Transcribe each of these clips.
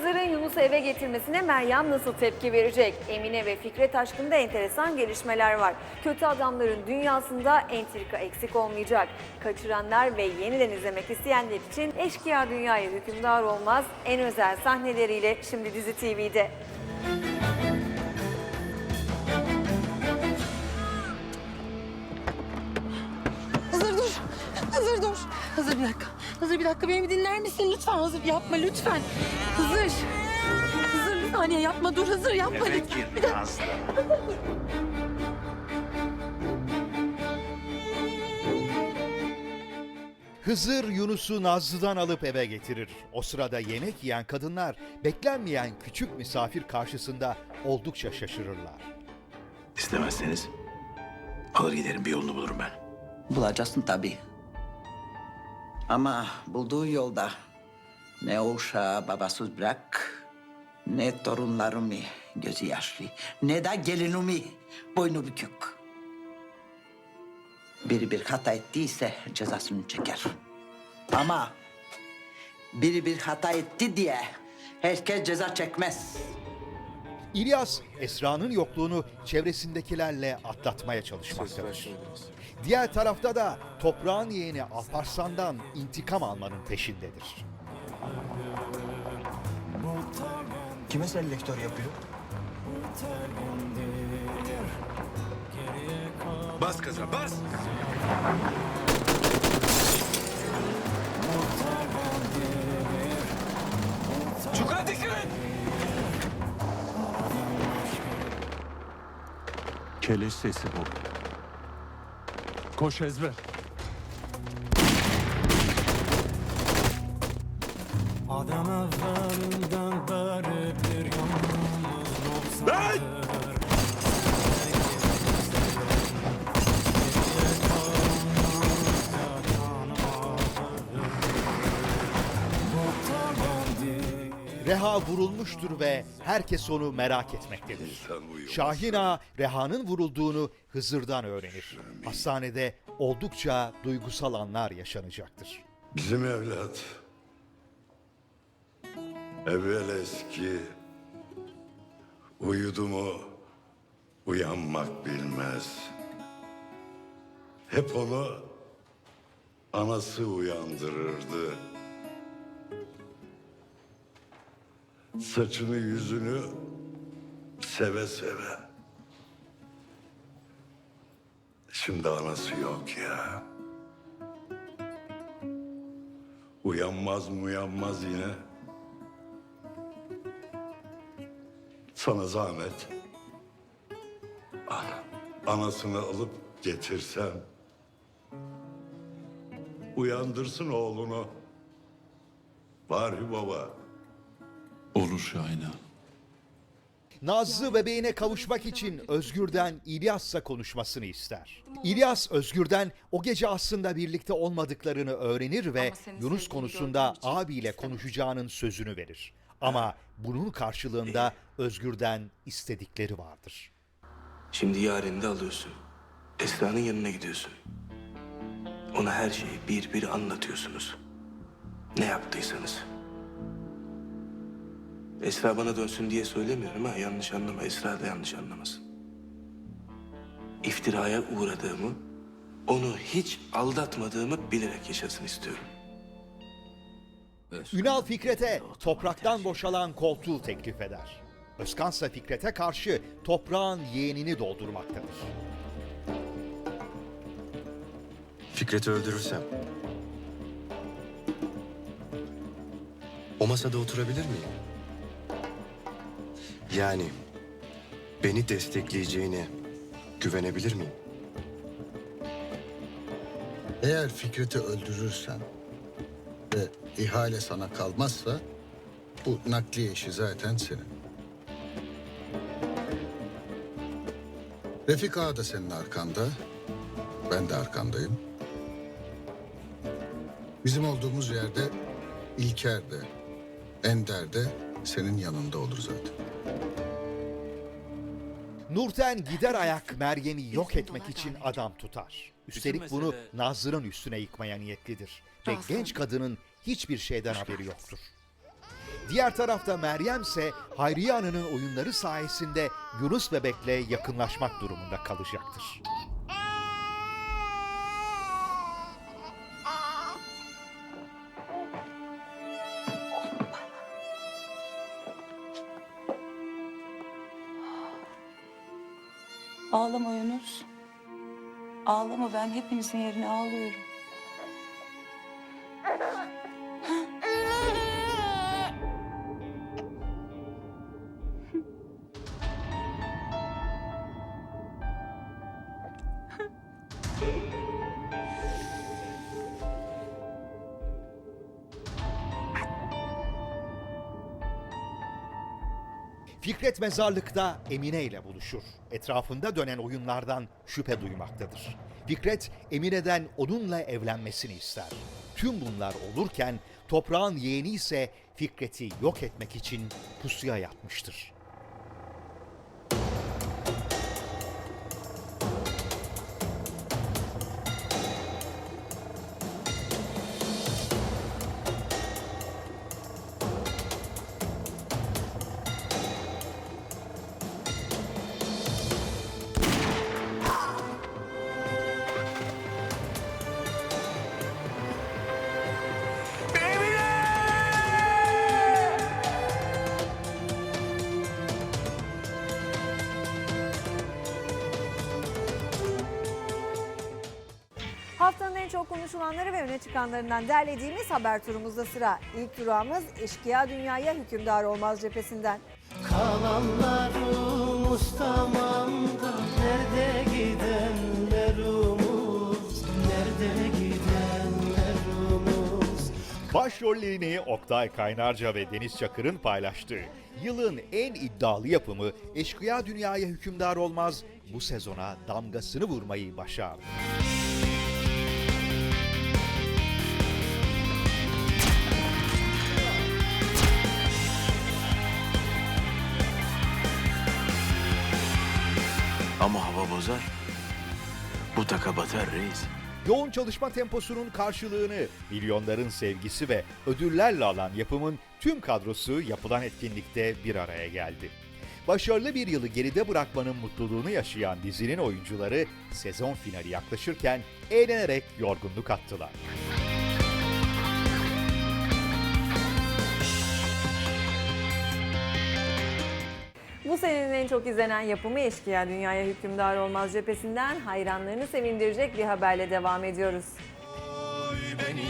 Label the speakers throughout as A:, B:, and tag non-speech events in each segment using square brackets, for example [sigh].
A: Hızır'ın Yunus'u eve getirmesine Meryem nasıl tepki verecek? Emine ve Fikret aşkında enteresan gelişmeler var. Kötü adamların dünyasında entrika eksik olmayacak. Kaçıranlar ve yeniden izlemek isteyenler için Eşkıya Dünyaya Hükümdar Olmaz en özel sahneleriyle şimdi Dizi TV'de.
B: Hazır bir dakika. Hazır bir dakika beni bir dinler misin? Lütfen hazır yapma lütfen. Hazır. Hazır bir saniye yapma dur hazır yapma lütfen. Bir dakika.
C: Hızır Yunus'u Nazlı'dan alıp eve getirir. O sırada yemek yiyen kadınlar beklenmeyen küçük misafir karşısında oldukça şaşırırlar.
D: İstemezseniz alır giderim bir yolunu bulurum ben.
E: Bulacaksın tabii. Ama bulduğun yolda ne o uşağı babasız bırak, ne torunlarımı gözü yaşlı, ne de gelinimi boynu bükük. Biri bir hata ettiyse cezasını çeker. Ama biri bir hata etti diye herkes ceza çekmez.
C: İlyas, Esra'nın yokluğunu çevresindekilerle atlatmaya çalışmaktadır. Diğer tarafta da toprağın yeğeni Alparslan'dan intikam almanın peşindedir.
D: Kime selektör yapıyor? Bas kaza bas. Çukura dikkat et.
F: Keleş sesi bu. Koş ezber.
G: Adam evvelinden beri
C: Reha vurulmuştur ve herkes onu merak etmektedir. Şahin Ağa, Reha'nın vurulduğunu Hızır'dan öğrenir. Hastanede oldukça duygusal anlar yaşanacaktır.
H: Bizim evlat evvel eski uyudu mu uyanmak bilmez. Hep onu anası uyandırırdı. Saçını yüzünü seve seve. Şimdi anası yok ya. Uyanmaz mı uyanmaz yine. Sana zahmet. Ana, anasını alıp getirsen. Uyandırsın oğlunu. Bari baba.
F: Olur Şahin ağa.
C: Nazlı bebeğine kavuşmak için Özgür'den İlyas'la konuşmasını ister. İlyas Özgür'den o gece aslında birlikte olmadıklarını öğrenir ve Yunus konusunda abiyle konuşacağının sözünü verir. Ama bunun karşılığında Özgür'den istedikleri vardır.
D: Şimdi yarını alıyorsun. Esra'nın yanına gidiyorsun. Ona her şeyi bir bir anlatıyorsunuz. Ne yaptıysanız. Esra bana dönsün diye söylemiyorum ha. Yanlış anlama. Esra da yanlış anlamasın. İftiraya uğradığımı, onu hiç aldatmadığımı bilerek yaşasın istiyorum.
C: Ünal Fikret'e topraktan boşalan koltuğu teklif eder. Özkan ise Fikret'e karşı toprağın yeğenini doldurmaktadır.
I: Fikret'i öldürürsem... O masada oturabilir miyim? Yani beni destekleyeceğine güvenebilir miyim?
J: Eğer Fikret'i öldürürsen ve ihale sana kalmazsa bu nakliye işi zaten senin. Refik Ağa da senin arkanda, ben de arkandayım. Bizim olduğumuz yerde İlker de, Ender de senin yanında olur zaten.
C: Nurten gider ayak Meryem'i yok etmek için adam tutar. Üstelik bunu Nazlı'nın üstüne yıkmaya niyetlidir. Ve genç kadının hiçbir şeyden haberi yoktur. Diğer tarafta Meryem ise Hayriye Ana'nın oyunları sayesinde Yunus Bebek'le yakınlaşmak durumunda kalacaktır.
B: Ağlama Yunus. Ağlama ben hepinizin yerine ağlıyorum. [laughs]
C: Fikret mezarlıkta Emine ile buluşur. Etrafında dönen oyunlardan şüphe duymaktadır. Fikret Emine'den onunla evlenmesini ister. Tüm bunlar olurken toprağın yeğeni ise Fikret'i yok etmek için pusuya yatmıştır.
A: Konuşulanları ve öne çıkanlarından derlediğimiz haber turumuzda sıra. İlk durağımız eşkıya dünyaya hükümdar olmaz cephesinden.
G: Kalanlarımız tamam da Nerede gidenler umut Nerede gidenler umut
C: Başrollerini Oktay Kaynarca ve Deniz Çakır'ın paylaştığı yılın en iddialı yapımı Eşkıya Dünyaya Hükümdar Olmaz bu sezona damgasını vurmayı başardı.
D: Bozar. Bu taka batar reis.
C: Yoğun çalışma temposunun karşılığını milyonların sevgisi ve ödüllerle alan yapımın tüm kadrosu yapılan etkinlikte bir araya geldi. Başarılı bir yılı geride bırakmanın mutluluğunu yaşayan dizinin oyuncuları sezon finali yaklaşırken eğlenerek yorgunluk attılar.
A: Bu senenin en çok izlenen yapımı Eşkıya Dünyaya Hükümdar Olmaz cephesinden hayranlarını sevindirecek bir haberle devam ediyoruz.
G: beni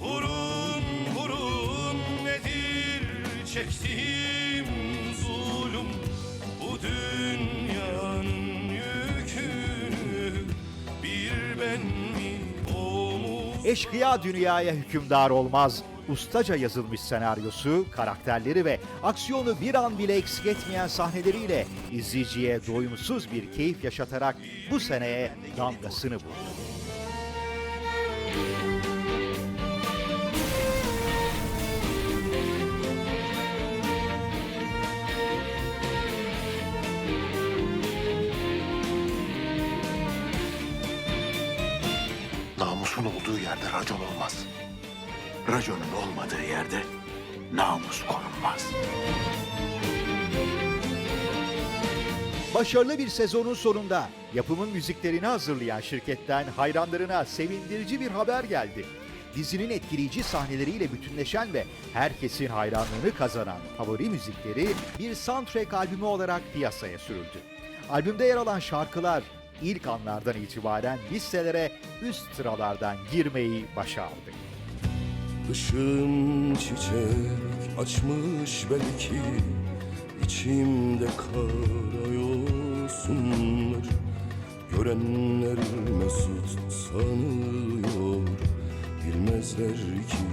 G: vurun vurun nedir çektiğim zulüm bu dünyanın yükünü bir ben mi omuz
C: Eşkıya dünyaya hükümdar olmaz. Ustaca yazılmış senaryosu, karakterleri ve aksiyonu bir an bile eksik etmeyen sahneleriyle izleyiciye doyumsuz bir keyif yaşatarak bu seneye damgasını vurdu.
D: Namusun olduğu yerde racon olmaz. Raconun olmadığı yerde namus korunmaz.
C: Başarılı bir sezonun sonunda yapımın müziklerini hazırlayan şirketten hayranlarına sevindirici bir haber geldi. Dizinin etkileyici sahneleriyle bütünleşen ve herkesin hayranlığını kazanan favori müzikleri bir soundtrack albümü olarak piyasaya sürüldü. Albümde yer alan şarkılar ilk anlardan itibaren listelere üst sıralardan girmeyi başardı.
G: Dışım çiçek açmış belki içimde kara yosunlar Görenler mesut sanıyor Bilmezler ki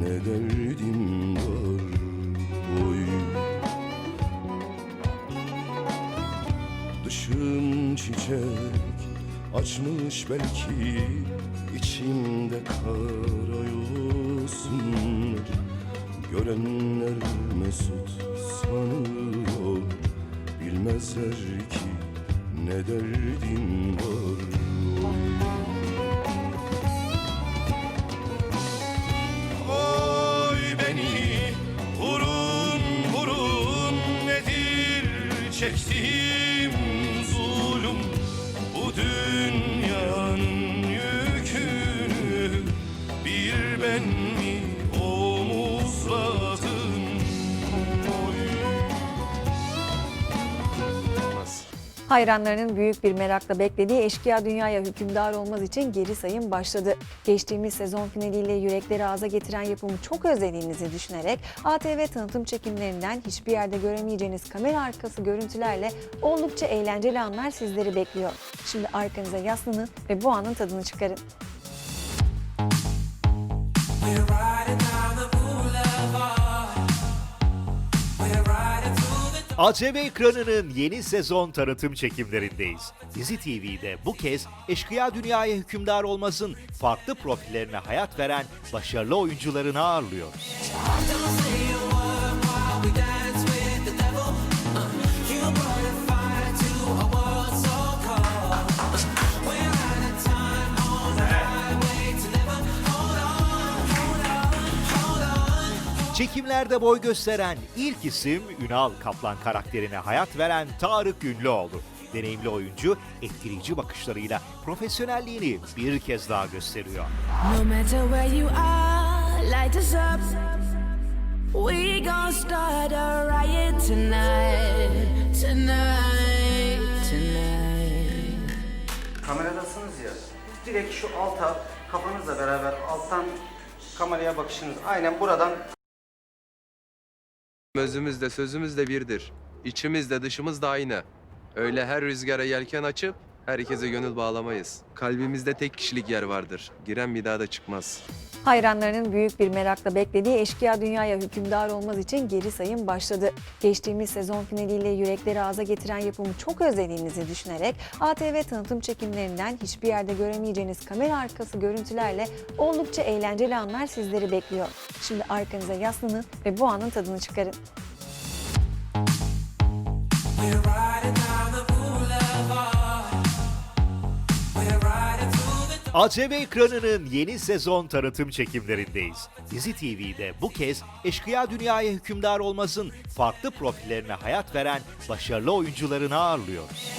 G: ne derdim var Oy Dışım çiçek açmış belki içimde kara olsunlar Görenler mesut sanıyor. Bilmezler ki ne derdin var. Oy beni vurun vurun nedir çektiğim
A: Hayranlarının büyük bir merakla beklediği Eşkıya Dünya'ya hükümdar olmaz için geri sayım başladı. Geçtiğimiz sezon finaliyle yürekleri ağza getiren yapımı çok özlediğinizi düşünerek ATV tanıtım çekimlerinden hiçbir yerde göremeyeceğiniz kamera arkası görüntülerle oldukça eğlenceli anlar sizleri bekliyor. Şimdi arkanıza yaslanın ve bu anın tadını çıkarın.
C: ATV ekranının yeni sezon tanıtım çekimlerindeyiz. Dizi TV'de bu kez Eşkıya Dünya'ya hükümdar olmazın farklı profillerine hayat veren başarılı oyuncularını ağırlıyoruz. Çekimlerde boy gösteren ilk isim Ünal Kaplan karakterine hayat veren Tarık Ünlüoğlu. Deneyimli oyuncu etkileyici bakışlarıyla profesyonelliğini bir kez daha gösteriyor.
K: No matter where you are, light us up. We gon' start a riot tonight, tonight, tonight.
L: Kameradasınız ya. Direkt şu alta kafanızla beraber alttan kameraya bakışınız aynen buradan
M: Özümüz de sözümüz de birdir. İçimiz de dışımız da aynı. Öyle her rüzgara yelken açıp herkese gönül bağlamayız. Kalbimizde tek kişilik yer vardır. Giren bir daha da çıkmaz.
A: Hayranlarının büyük bir merakla beklediği Eşkıya Dünya'ya hükümdar olmaz için geri sayım başladı. Geçtiğimiz sezon finaliyle yürekleri ağza getiren yapımı çok özlediğinizi düşünerek ATV tanıtım çekimlerinden hiçbir yerde göremeyeceğiniz kamera arkası görüntülerle oldukça eğlenceli anlar sizleri bekliyor. Şimdi arkanıza yaslanın ve bu anın tadını çıkarın.
C: ATV ekranının yeni sezon tanıtım çekimlerindeyiz. Dizi TV'de bu kez Eşkıya Dünya'ya hükümdar olmazın farklı profillerine hayat veren başarılı oyuncularını ağırlıyoruz.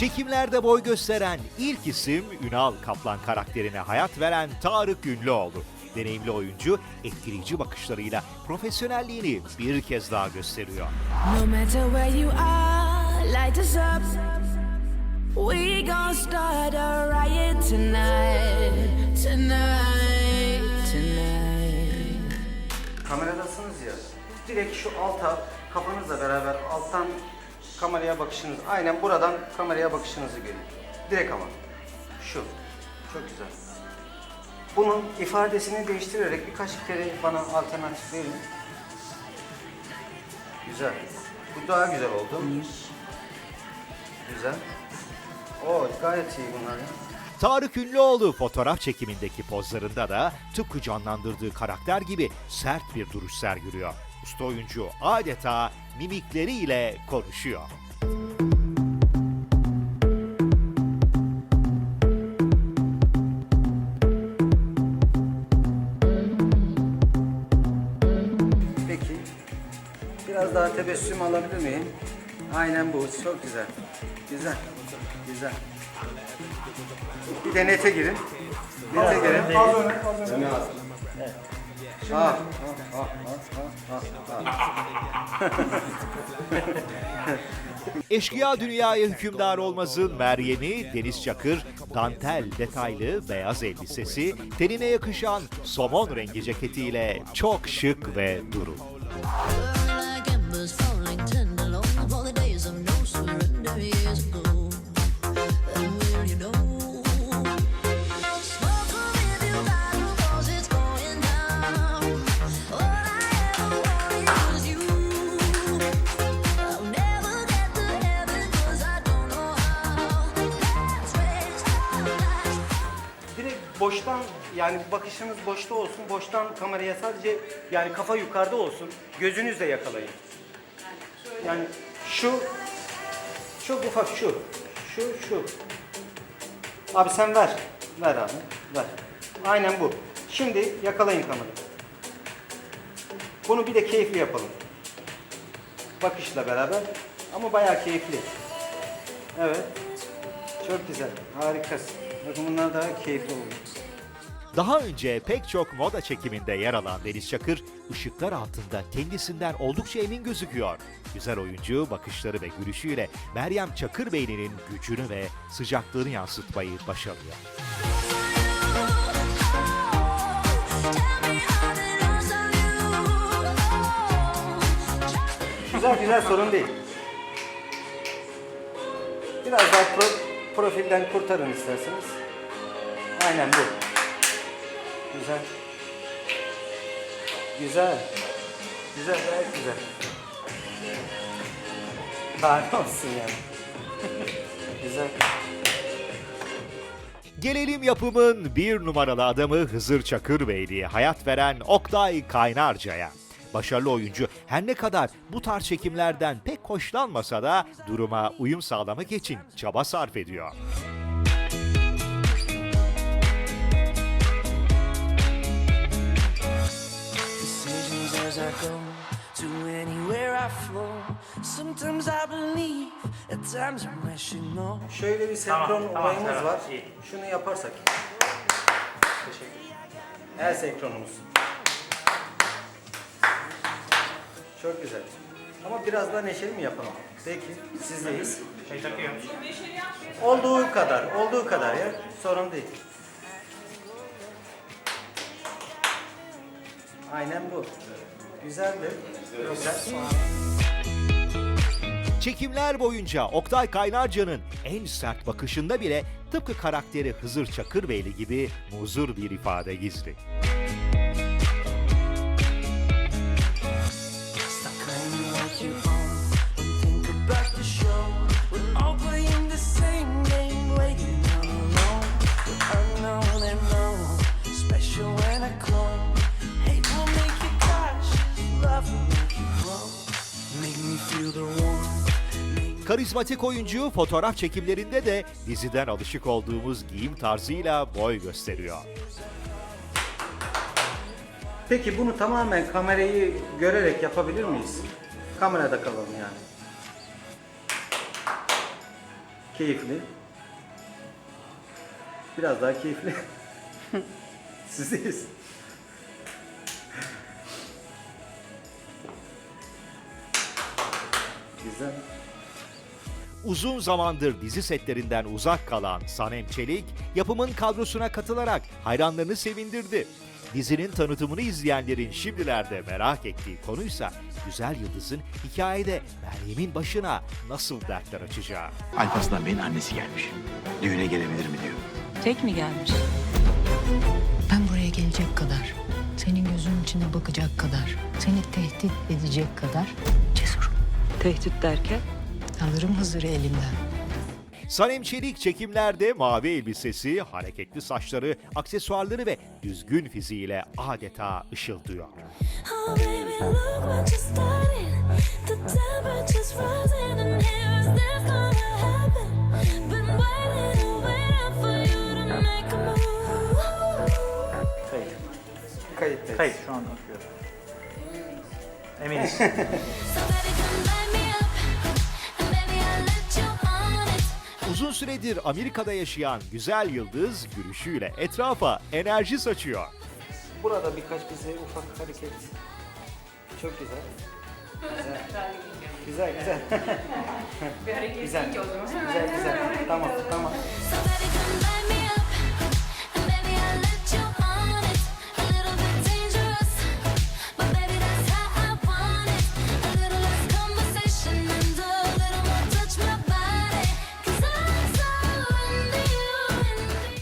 C: Çekimlerde boy gösteren ilk isim Ünal Kaplan karakterine hayat veren Tarık Ünlüoğlu. Deneyimli oyuncu etkileyici bakışlarıyla profesyonelliğini bir kez daha gösteriyor.
K: No matter where you are, light us up. We gon' start a riot tonight, tonight, tonight.
L: kameradasınız ya. Direkt şu alta kafanızla beraber alttan kameraya bakışınız aynen buradan kameraya bakışınızı görün. Direkt ama. Şu. Çok güzel. Bunun ifadesini değiştirerek birkaç kere bana alternatif verin. Güzel. Bu daha güzel oldu. Güzel. Oo gayet iyi bunlar ya.
C: Tarık Ünlüoğlu fotoğraf çekimindeki pozlarında da tıpkı canlandırdığı karakter gibi sert bir duruş sergiliyor. Usta oyuncu adeta mimikleriyle konuşuyor.
L: Peki. Biraz daha tebessüm alabilir miyim? Aynen bu. Çok güzel. Güzel. Güzel. Bir de nete girin. Nete girin. Az öne, az öne. Ah, ah, ah, ah.
C: Eşkıya Dünya'ya hükümdar olmazın Meryem'i Deniz Çakır, dantel detaylı beyaz elbisesi, tenine yakışan somon rengi ceketiyle çok şık ve duru.
L: Yani bakışınız boşta olsun. Boştan kameraya sadece yani kafa yukarıda olsun. Gözünüzle yakalayın. Yani şu Çok ufak şu. Şu, şu. Abi sen ver. Ver abi. Ver. Aynen bu. Şimdi yakalayın kamerayı. Bunu bir de keyifli yapalım. Bakışla beraber. Ama bayağı keyifli. Evet. Çok güzel. Harikasın. Bakın bunlar daha keyifli oluyor.
C: Daha önce pek çok moda çekiminde yer alan Deniz Çakır, ışıklar altında kendisinden oldukça emin gözüküyor. Güzel oyuncu bakışları ve gülüşüyle Meryem Çakırbeyli'nin gücünü ve sıcaklığını yansıtmayı başarıyor.
L: Güzel güzel sorun değil. Biraz daha pro- profilden kurtarın isterseniz. Aynen bu. Güzel. Güzel. Güzel gayet güzel. Ne olsun yani. [laughs] güzel.
C: Gelelim yapımın bir numaralı adamı Hızır Çakırbeyli'ye hayat veren Oktay Kaynarca'ya. Başarılı oyuncu her ne kadar bu tarz çekimlerden pek hoşlanmasa da duruma uyum sağlamak için çaba sarf ediyor.
G: I go to anywhere I flow. Sometimes I believe, at times I wish you know.
L: Şöyle bir senkron olayımız var. Şunu yaparsak. Teşekkür El senkronumuz. Çok güzel. Ama biraz daha neşeli mi yapalım? Peki, sizdeyiz. Şey Olduğu kadar, olduğu kadar ya. Sorun değil. Aynen bu.
C: Çekimler boyunca Oktay Kaynarca'nın en sert bakışında bile tıpkı karakteri Hızır Çakırbeyli gibi muzur bir ifade gizli. Karizmatik oyuncu fotoğraf çekimlerinde de diziden alışık olduğumuz giyim tarzıyla boy gösteriyor.
L: Peki bunu tamamen kamerayı görerek yapabilir miyiz? Kamerada kalalım yani. Keyifli. Biraz daha keyifli. [laughs] Sizdeyiz. Güzel.
C: Uzun zamandır dizi setlerinden uzak kalan Sanem Çelik, yapımın kadrosuna katılarak hayranlarını sevindirdi. Dizinin tanıtımını izleyenlerin şimdilerde merak ettiği konuysa Güzel Yıldız'ın hikayede Meryem'in başına nasıl dertler açacağı.
N: Alparslan Bey'in annesi gelmiş. Düğüne gelebilir mi diyor.
B: Tek mi gelmiş? Ben buraya gelecek kadar, senin gözünün içine bakacak kadar, seni tehdit edecek kadar cesurum.
O: Tehdit derken?
B: Alırım Hızır'ı elimden.
C: Sanem Çelik çekimlerde mavi elbisesi, hareketli saçları, aksesuarları ve düzgün fiziğiyle adeta ışıldıyor.
K: Oh baby, look what you started. The temperature's rising and here is this gonna happen. Been waiting and waiting for you to make a move.
L: Kayıt. Kayıttayız.
O: Kayıt şu an akıyor. [laughs] Eminiz.
C: Süredir Amerika'da yaşayan Güzel Yıldız gülüşüyle etrafa enerji saçıyor.
L: Burada birkaç bize ufak hareket. Çok güzel. Güzel. Güzel güzel. [laughs] bir hareket güzel. Güzel güzel. [laughs] Tamam tamam.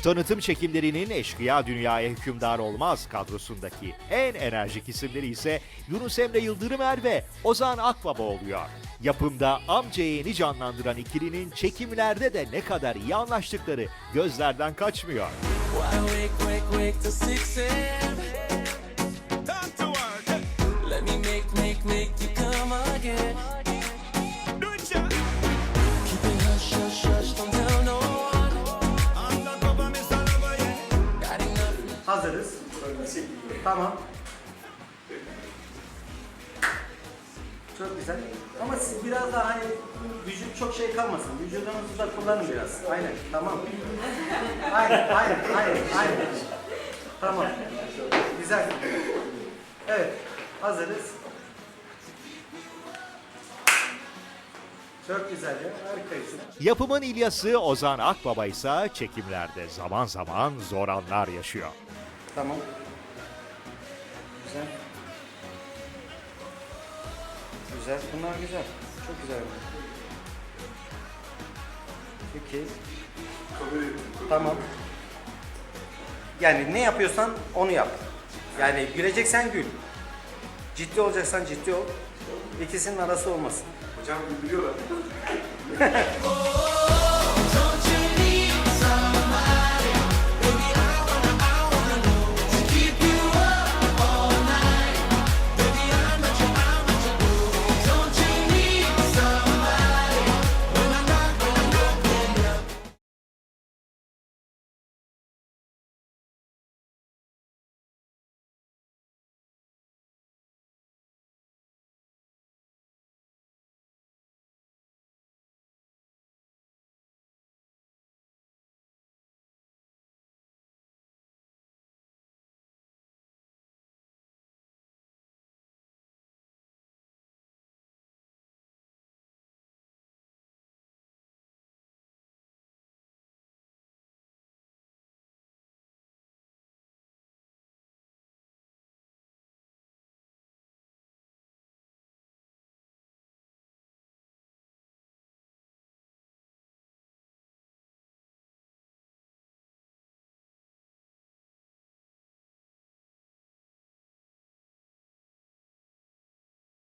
C: Tanıtım çekimlerinin Eşkıya Dünyaya Hükümdar Olmaz kadrosundaki en enerjik isimleri ise Yunus Emre Yıldırımer ve Ozan Akbaba oluyor. Yapımda amca yeğeni canlandıran ikilinin çekimlerde de ne kadar iyi anlaştıkları gözlerden kaçmıyor.
G: Why wake, wake, wake till 6 a.m. Time to work. Let me make, make, make you come again.
L: Hazırız. Tamam. Çok güzel. Ama siz biraz daha hani vücut çok şey kalmasın. Vücudunuzu da kullanın biraz. Aynen. Tamam. Aynen, aynen, aynen, aynen. Tamam. Güzel. Evet. Hazırız. Çok güzel ya. Harikayız.
C: Yapımın İlyası Ozan Akbaba ise çekimlerde zaman zaman zor anlar yaşıyor.
L: Tamam. Güzel. Güzel. Bunlar güzel. Çok güzel. Peki. Tamam. Yani ne yapıyorsan onu yap. Yani güleceksen gül. Ciddi olacaksan ciddi ol. İkisinin arası olmasın. Hocam güldürüyorlar. [laughs]